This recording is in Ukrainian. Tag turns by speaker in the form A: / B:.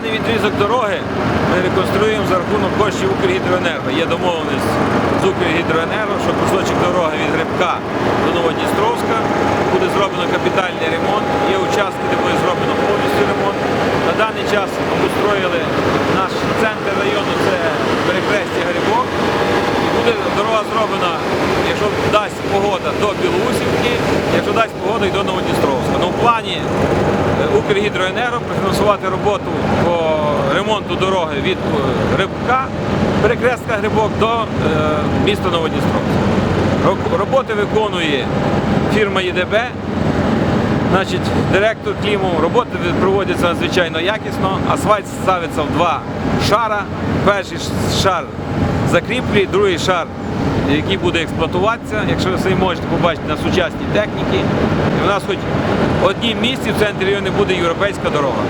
A: відрізок дороги ми реконструюємо за рахунок коштів Укргідроенерго. Є домовленість з Укргідроенерго, що кусочок дороги від Грибка до Новодністровська буде зроблено капітальний ремонт. Є участки, де буде зроблено повністю ремонт. На даний час обустроїли наш центр району, це перехрестя Грибок. Буде дорога зроблена, якщо дасть погода, до Білоусівки, якщо дасть погода і до Новодністровська. Ну, в плані Укргідроенерго профінансувати роботу по ремонту дороги від е, Грибка, перекрестка Грибок до е, міста Новодністровська. Роботи виконує фірма ЄДБ, Значить, директор Кліму, роботи проводяться надзвичайно якісно. Асфальт ставиться в два шара. Перший шар закріплює, другий шар, який буде експлуатуватися. Якщо ви самі можете побачити на сучасній техніці, і у нас хоч в одній місці в центрі району буде європейська дорога.